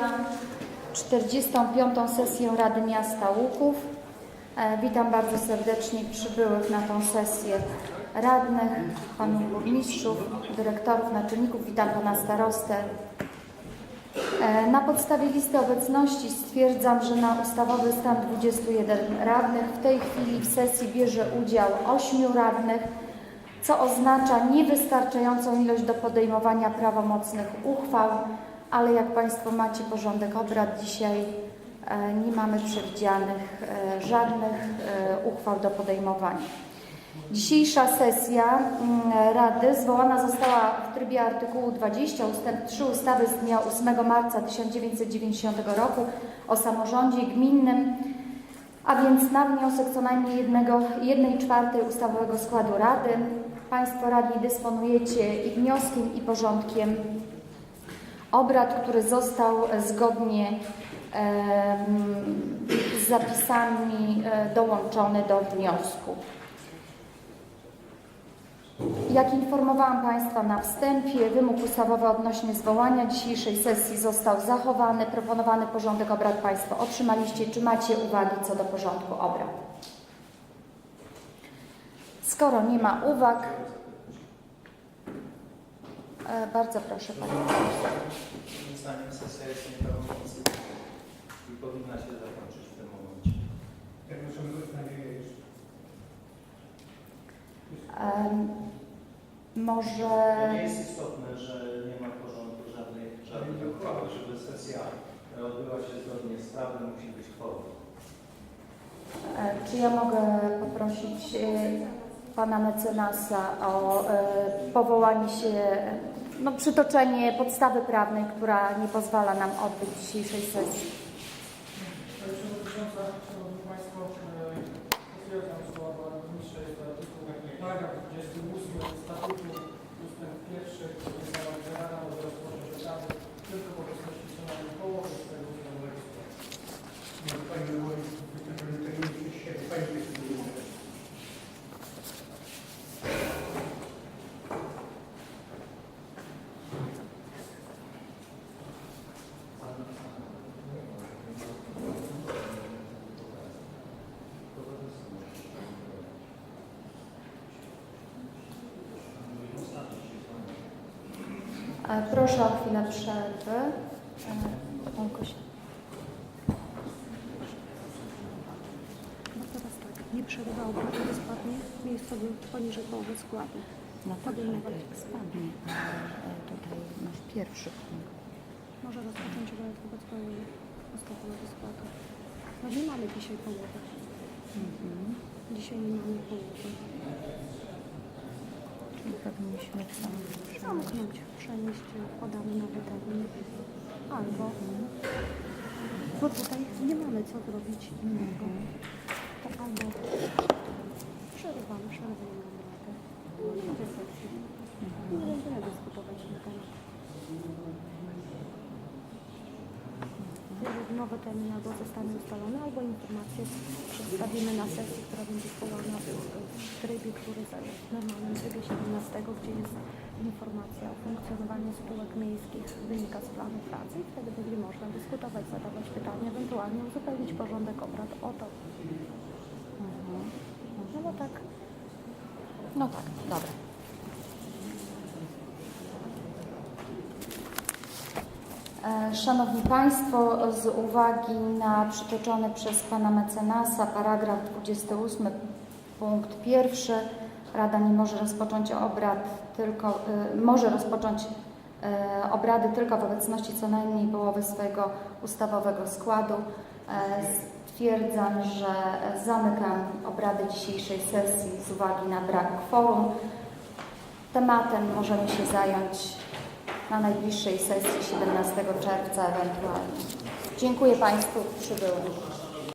Otwieram 45. sesję Rady Miasta Łuków. E, Witam bardzo serdecznie przybyłych na tą sesję radnych, panów burmistrzów, dyrektorów, naczelników. Witam pana starostę. E, Na podstawie listy obecności stwierdzam, że na ustawowy stan 21 radnych w tej chwili w sesji bierze udział 8 radnych, co oznacza niewystarczającą ilość do podejmowania prawomocnych uchwał, ale jak Państwo macie porządek obrad dzisiaj, e, nie mamy przewidzianych e, żadnych e, uchwał do podejmowania. Dzisiejsza sesja mm, Rady zwołana została w trybie artykułu 20 ust. 3 ustawy z dnia 8 marca 1990 roku o samorządzie gminnym, a więc na wniosek co najmniej jednego, jednej czwartej ustawowego składu Rady. Państwo radni dysponujecie i wnioskiem, i porządkiem obrad, który został zgodnie em, z zapisami e, dołączony do wniosku. Jak informowałam Państwa na wstępie, wymóg ustawowy odnośnie zwołania dzisiejszej sesji został zachowany. Proponowany porządek obrad Państwo otrzymaliście. Czy macie uwagi co do porządku obrad? Skoro nie ma uwag, e, bardzo proszę Pani. Moim zdaniem sesja jest nieprawomocna i powinna się zakończyć w tym momencie. Jak możemy nadzieję jeszcze? Em, To Może nie jest istotne, że nie ma porządku żadnej, żadnej uchwały, żeby sesja odbyła się zgodnie z prawem, musi być kworum. E, Czy ja mogę poprosić e, pana mecenasa o e, powołanie się, e, no przytoczenie podstawy prawnej, która nie pozwala nam odbyć dzisiejszej sesji? Pani Przewodnicząca, Szanowni Państwo, potwierdzam słowa burmistrza, jest to artykuł paragraf 28 statutu ustęp pierwszy, który ustawa generalna może rozpocząć rady tylko w obecności co najmniej połowy swojego ustawowego składu. Może Pani wywołać, Pani tego nie przez siebie, Pani decyduje. E, Proszę o chwilę przerwy. E. No teraz tak, nie przerywa obrad, kiedy spadnie miejscowy poniżej połowy składu. No tak, jak spadnie, ale e, tutaj masz pierwszy punkt. Może rozpocząć obrad wobec pełni ustawowego składu. No nie mamy dzisiaj połowy. Mhm. Dzisiaj nie mamy połowy. Powinniśmy co? Zamknąć, przenieść podany nowy termin. Albo, bo tutaj nie mamy co zrobić innego. To albo przerywamy, przerywamy obradę. Nie sesji. Nie będziemy dyskutować na temat. Jeżeli nowy termin albo zostanie ustalony, albo informację przedstawimy na sesji, która będzie zwołana w trybie, który w normalnym trybie 17, gdzie jest informacja o funkcjonowaniu spółek miejskich, wynika z planu pracy i wtedy będzie można dyskutować, zadawać pytania, ewentualnie uzupełnić porządek obrad o to. Mhm. No bo tak No tak, dobra. Szanowni Państwo, z uwagi na przytoczony przez Pana mecenasa paragraf 28 punkt pierwszy, Rada nie może rozpocząć obrad tylko, y, może rozpocząć y, obrady tylko w obecności co najmniej połowy swojego ustawowego składu. E, Stwierdzam, że zamykam obrady dzisiejszej sesji z uwagi na brak kworum. Tematem możemy się zająć na najbliższej sesji 17 czerwca ewentualnie. Dziękuję Państwu przybyłym.